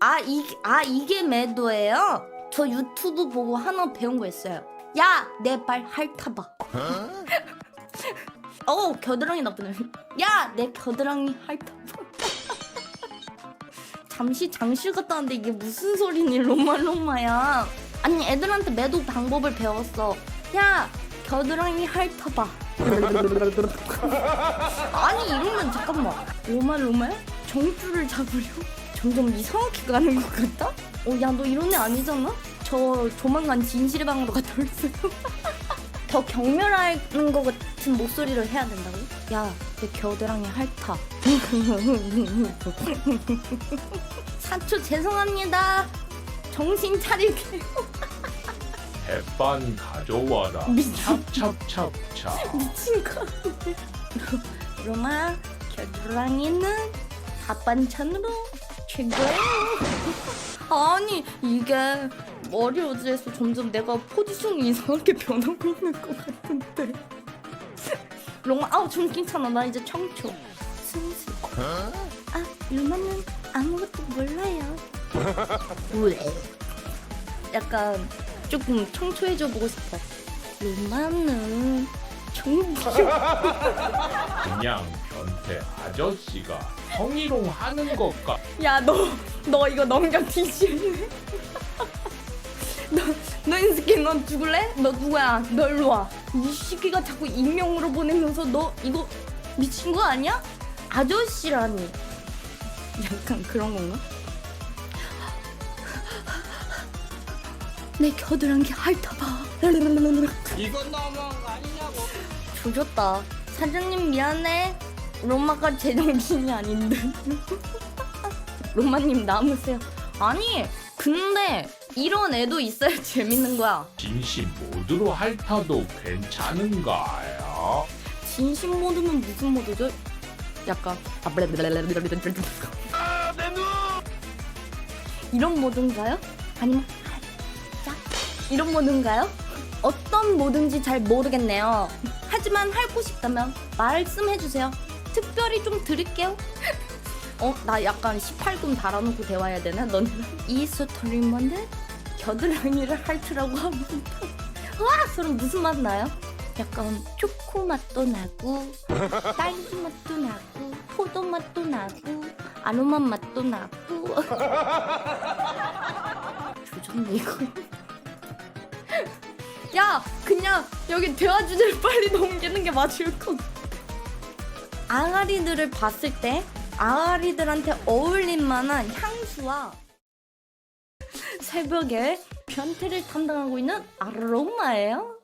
아, 이, 아 이게 매도예요? 저 유튜브 보고 하나 배운 거 있어요. 야, 내 발 핥아봐. 어, 겨드랑이 나쁘네. 야, 내 겨드랑이 핥아봐. 잠시 장실 갔다 왔는데 이게 무슨 소리니, 로마로마야. 아니, 애들한테 매도 방법을 배웠어. 야, 겨드랑이 핥아봐. 아니, 이러면 잠깐만. 로마로마야? 정주를 잡으려? 점점 이상하게 가는 것 같다? 어, 야, 너 이런 애 아니잖아? 저 조만간 진실의 방으로 갔다 올어요 더 경멸하는 것 같은 목소리를 해야 된다고? 야, 내 겨드랑이 핥아. 사초 죄송합니다. 정신 차리게. 햇반 가져와라. 미친. 찹찹찹찹. 미친 거. 로마, 겨드랑이는 밥반찬으로 최고예요. 아니, 이게 머리 어지에서 점점 내가 포지션이 이상하게 변하고 있는 것 같은데. 로마, 아우, 좀 괜찮아. 나 이제 청초. 슬슬. 아, 로마는 아무것도 몰라요. 왜? 약간 조금 청초해져 보고 싶어. 로마는 청초. 그냥 변태 아저씨가 성희롱 하는 것 같. 야, 너, 너 이거 넘겨 뒤지네. 너, 너 인스키 너 죽을래? 너 누구야? 너 일로 와. 이 시기가 자꾸 익명으로 보내면서 너 이거 미친 거 아니야? 아저씨라니. 약간 그런 건가? 내 겨드랑이 핥아봐. 이건 너무한 거 아니냐고. 조졌다. 사장님 미안해. 로마가 제정신이 아닌데. 로마님 남으세요. 아니, 근데 이런 애도 있어야 재밌는 거야. 진심 모드로 핥아도 괜찮은가요? 진심 모드는 무슨 모드죠? 약간 아, 이런 모드인가요? 아니면 짝 이런 모드인가요? 어떤 모드인지 잘 모르겠네요. 하지만 핥고 싶다면 말씀해 주세요. 특별히 좀 드릴게요. 어, 나 약간 18금 달아놓고 대화해야 되나? 너는 이 스토리먼데 겨드랑이를 핥으라고 합니다. 와, 소름 무슨 맛 나요? 약간 초코 맛도 나고 딸기 맛도 나고 포도 맛도 나고 아로마 맛도 나고 조졌네 이거 야 그냥 여기 대화 주제를 빨리 넘기는 게 맞을 것 같아 앙아리들을 봤을 때 앙아리들한테 어울릴 만한 향수와 새벽에 변태를 담당하고 있는 아로마예요